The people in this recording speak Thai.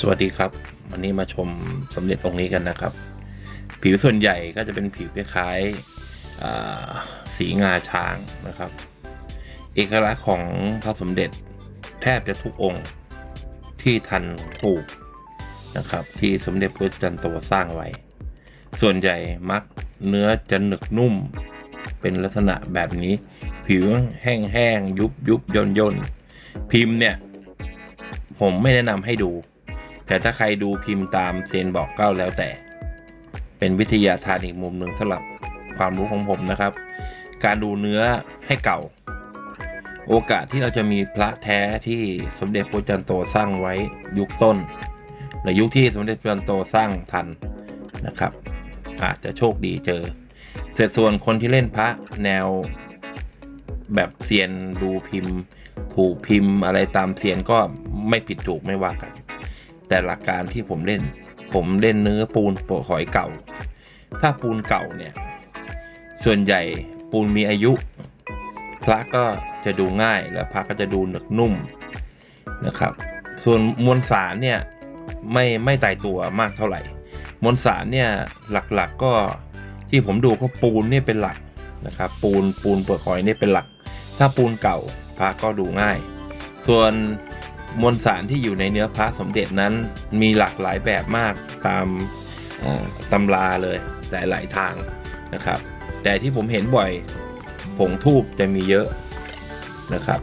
สวัสดีครับ วันนี้มาชมสมเด็จองค์นี้กันนะครับ ผิวส่วนใหญ่ก็จะเป็นผิวคล้ายๆสีงาช้างนะครับ เอกลักษณ์ของพระสมเด็จแทบจะทุกองค์ที่ทันปลูกนะครับ ที่สมเด็จพระจันโตสร้างไว้ ส่วนใหญ่มักเนื้อจะหนึกนุ่ม เป็นลักษณะแบบนี้ ผิวแห้งๆยุบยุบย่นย่นพิมพ์เนี่ย ผมไม่แนะนำให้ดู แต่ถ้าใครดูพิมพ์ตามเซนบอกเก้าแล้วแต่ เป็นวิทยาทานอีกมุมหนึ่งสำหรับความรู้ของผมนะครับ การดูเนื้อให้เก่า โอกาสที่เราจะมีพระแท้ที่สมเด็จพระจันโตสร้างไว้ยุคต้นในยุคที่สมเด็จพระจันโตสร้างทันนะครับ อาจจะโชคดีเจอ เสร็จส่วนคนที่เล่นพระแนวแบบเซียนดูพิมพ์ ถูกพิมพ์อะไรตามเซียนก็ ไม่ผิดถูกไม่ว่ากัน แต่หลักการที่ผมเล่น ผมเล่นเนื้อปูนปหอยเก่า ถ้าปูนเก่าเนี่ย ส่วนใหญ่ปูนมีอายุ พระก็จะดูง่ายและพระก็จะดูหนึกนุ่มนะครับ ส่วนมวลสารเนี่ยไม่ไม่ตายตัวมากเท่าไหร่ มวลสารเนี่ยหลักๆก็ที่ผมดูก็ปูนเนี่ยเป็นหลักนะครับ ปูนปูนเปลือกหอยเนี่ยเป็นหลัก ถ้าปูนเก่าพระก็ดูง่าย ส่วน มวลสารที่อยู่ในเนื้อพระสมเด็จนั้นมีหลากหลายแบบมากตามตำราเลยหลายๆทางนะครับ แต่ที่ผมเห็นบ่อยผงทูบจะมีเยอะนะครับ